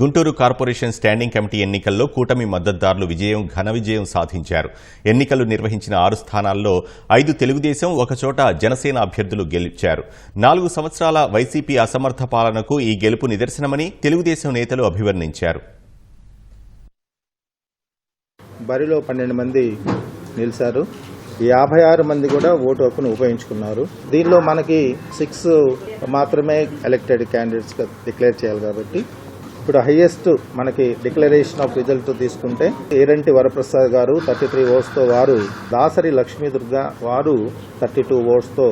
Guntur corporation standing committee ఎన్నికల్లో కూటమి మద్దతుదారులు విజయం ఘన విజయం సాధించారు. ఎన్నికలు నిర్వహించిన ఆరు స్థానాల్లో ఐదు తెలుగుదేశం ఒకచోట జనసేన అభ్యర్థులు గెలిచారు. నాలుగు సంవత్సరాల వైసీపీ అసమర్థ పాలనకు ఈ గెలుపు నిదర్శనమని తెలుగుదేశం నేతలు అభివర్ణించారు. బరిలో పన్నెండు మంది నిలిచారు. యాభై ఆరు మంది కూడా ఓటు హక్కును ఉపయోగించుకున్నారు. దీనిలో మనకి సిక్స్ మాత్రమే ఎలక్టెడ్ క్యాండిడేట్స్గా డిక్లేర్ చేయాలి కాబట్టి ఇప్పుడు హైయెస్ట్ మనకి డిక్లరేషన్ ఆఫ్ రిజల్ట్ తీసుకుంటే ఏరంటి వరప్రసాద్ గారు థర్టీ త్రీ ఓట్స్తో వారు దాసరి లక్ష్మీ దుర్గా వారు thirty two ఓట్స్తో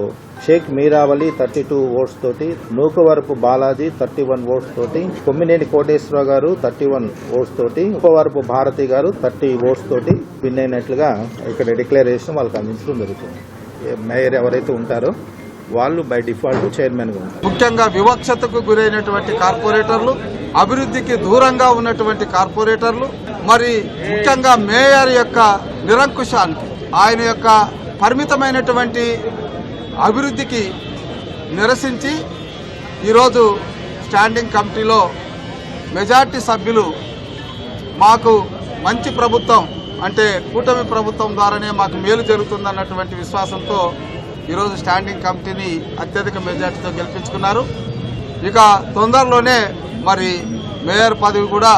Sheikh Meeravali thirty two votes తోటి Nookavarapu Balaji thirty one votes తోటి కొమ్మినేని కోటేశ్వరరావు గారు థర్టీ వన్ ఓట్స్ తోటి ఉపవరపు భారతి గారు థర్టీ ఓట్స్ తోటి విన్ అయినట్లుగా ఇక్కడ డిక్లరేషన్ వాళ్ళకి అందించడం జరుగుతుంది. మేయర్ ఎవరైతే ఉంటారో వాళ్ళు బై డిఫాల్ట్ చైర్మన్గా ఉంటారు. ముఖ్యంగా వివక్షతకు గురైనటువంటి కార్పొరేటర్లు అభివృద్ధికి దూరంగా ఉన్నటువంటి కార్పొరేటర్లు మరి ముఖ్యంగా మేయర్ యొక్క నిరంకుశానికి ఆయన యొక్క పరిమితమైనటువంటి అభివృద్ధికి నిరసించి ఈరోజు స్టాండింగ్ కమిటీలో మెజార్టీ సభ్యులు మాకు మంచి ప్రభుత్వం అంటే కూటమి ప్రభుత్వం ద్వారానే మాకు మేలు జరుగుతుందన్నటువంటి విశ్వాసంతో ఈరోజు స్టాండింగ్ కమిటీని అత్యధిక మెజార్టీతో గెలిపించుకున్నారు. ఇక తొందరలోనే మరి మేయర్ పదవి కూడా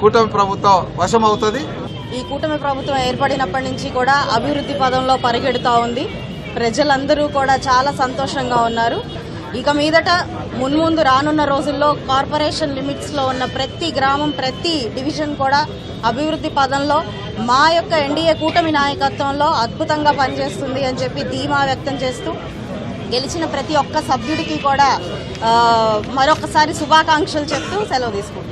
కూటమి ప్రభుత్వం వశమవుతుంది. ఈ కూటమి ప్రభుత్వం ఏర్పడినప్పటి నుంచి కూడా అభివృద్ధి పదంలో పరిగెడుతూ ఉంది. ప్రజలందరూ కూడా చాలా సంతోషంగా ఉన్నారు. ఇక మీదట మున్ముందు రానున్న రోజుల్లో కార్పొరేషన్ లిమిట్స్లో ఉన్న ప్రతి గ్రామం ప్రతి డివిజన్ కూడా అభివృద్ధి పదంలో మా యొక్క ఎన్డీఏ కూటమి నాయకత్వంలో అద్భుతంగా పనిచేస్తుంది అని చెప్పి ధీమా వ్యక్తం చేస్తూ గెలిచిన ప్రతి ఒక్క సభ్యుడికి కూడా మరొకసారి శుభాకాంక్షలు చెప్తూ సెలవు తీసుకుంటాం